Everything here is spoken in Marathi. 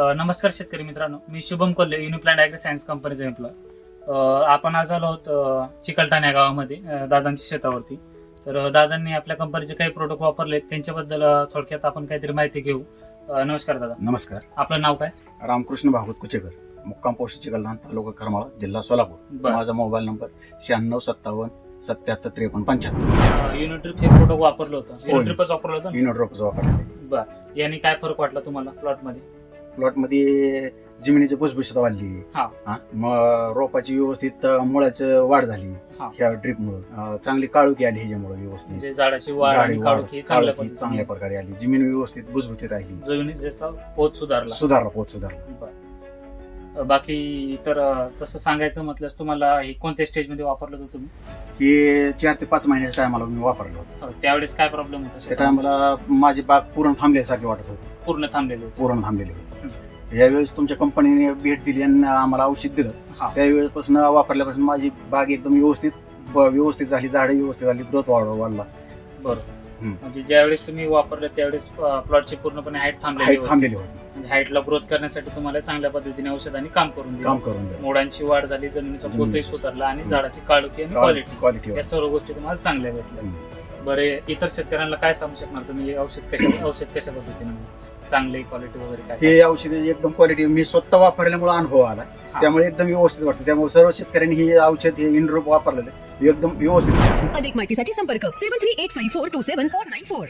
नमस्कार शेतकरी मित्रांनो. मी Shubham Kolhe Uniplant agri science कंपनीचा एम्प्लॉय आपण आज आलो आहोत चिकलठाण या गावामध्ये दादांच्या शेतावरती. तर दादांनी आपल्या कंपनीचे काही प्रोडक्ट वापरले त्यांच्याबद्दल थोडक्यात आपण काहीतरी माहिती घेऊ. नमस्कार दादा. नमस्कार. आपलं नाव काय? रामकृष्ण भागवत कुचेकर मुक्काम पोस्ट चिकलठाण तालुका करमाळा जिल्हा सोलापूर. माझा मोबाईल नंबर शहाण्णव सत्तावन्न सत्याहत्तर त्रेपन्न पंच्याहत्तर. युनिट्रिप हे प्रोडक्ट वापरलं होतं. युनिट्रिपच वापरलं होतं ना? युनिट वापरले. बरं. याने काय फरक वाटला तुम्हाला प्लॉटमध्ये प्लॉटमध्ये जमिनीची भुसभुशीत वाढली. हा. हा. मग रोपाची व्यवस्थित मुळाचं वाढ झाली. हा. ह्या ड्रीप मुळे चांगली काळुकी आली ह्याच्यामुळे व्यवस्थित. म्हणजे झाडाची वाढ झाडी आणि वाढ, चांगल्या पद्धतीने. चांगल्या प्रकारे आली. जमीन व्यवस्थित भुसभुशीत राहिली. जमिनीचा पोत सुधारला. सुधारला पोत सुधारला. बरं. बाकी तर अ, तसं सांगायचं म्हटल्यास तुम्हाला हे कोणत्या स्टेजमध्ये वापरलं होतं तुम्ही? हे चार ते पाच महिन्याच्या टायमाला मी वापरलं होतं. हो, त्यावेळेस काय प्रॉब्लेम होता? त्या शेतात? टायमाला माझी बाग पूर्ण थांबल्यासारखी वाटत होती. पूर्ण थांबलेले होते. पूर्ण थांबलेली होती. यावेळेस तुमच्या कंपनीने भेट दिली आणि आम्हाला औषध दिलं. हा. त्यावेळेपासून वापरल्यापासून माझी बाग एकदम व्यवस्थित ब- व्यवस्थित झाली झाडं व्यवस्थित झाली ग्रोथ वाढ वाढला. बरोबर हम्म. म्हणजे ज्यावेळेस तुम्ही वापरलं त्यावेळेस प्लॉटची पूर्णपणे हाईट थांबलेली हाईट होती. थांबलेली होती. म्हणजे हाईटला ग्रोथ करण्यासाठी तुम्हाला चांगल्या पद्धतीने औषधांनी काम करून काम दिलं करून दिलं. मुळांची वाढ झाली जमिनीचा पोतही जमिनीची. सुधारला आणि हम्म. झाडाची काळोखी आणि क्वालिटी क्वालिटी या सर्व गोष्टी तुम्हाला चांगल्या भेटल्या. बरे इतर शेतकऱ्यांना काय सांगू शकणार तुम्ही? औषध कशा औषध कशा पद्धतीने? चांगले क्वालिटी वगैरे काय? हे औषध एकदम क्वालिटी मी स्वतः वापरल्यामुळे अनुभव आला. हा. त्यामुळे एकदम व्यवस्थित वाटतं. त्यामुळे सर्व शेतकऱ्यांनी हे औषध हे इंड्रोप वापरलेलं एकदम व्यवस्थित. अधिक माहितीसाठी संपर्क seven three eight five four two seven four nine four